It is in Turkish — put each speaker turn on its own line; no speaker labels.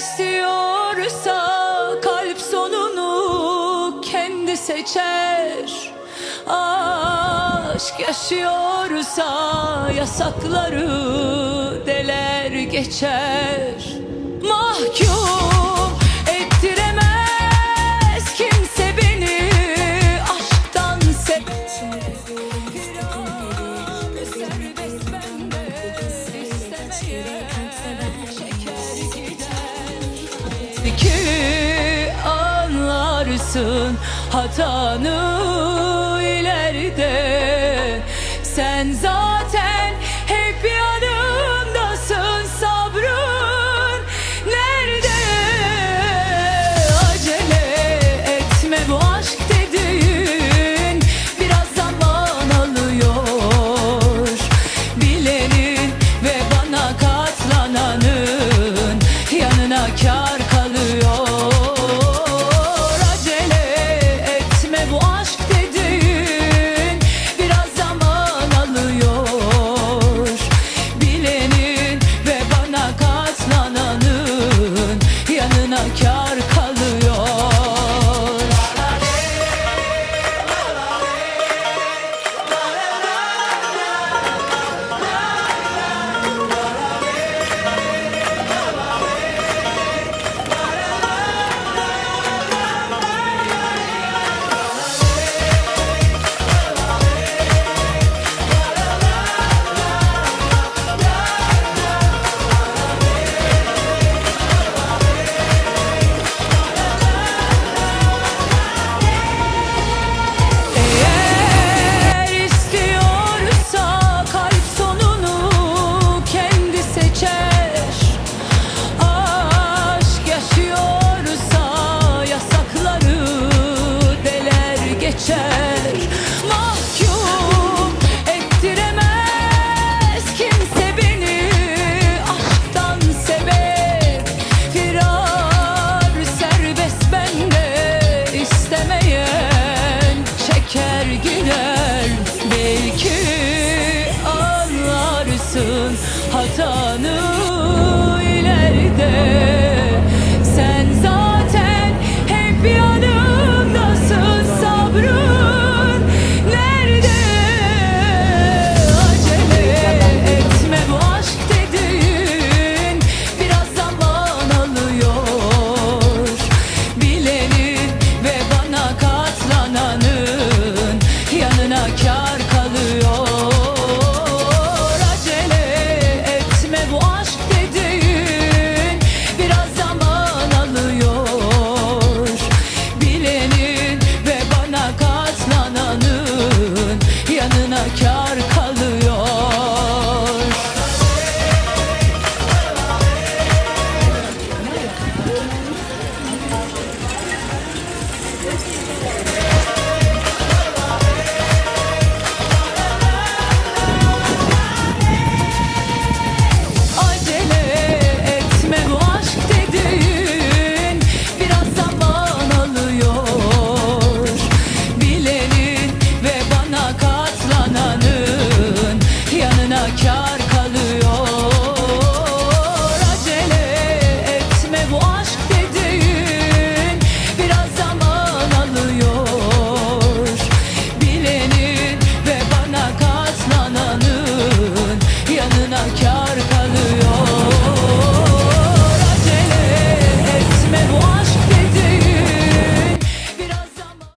istiyorsa kalp sonunu kendi seçer. Aşk yaşıyorsa yasakları deler geçer. Mahkum Belki anlarsın hatanı ileride. Sen zaten haklısın Hatanı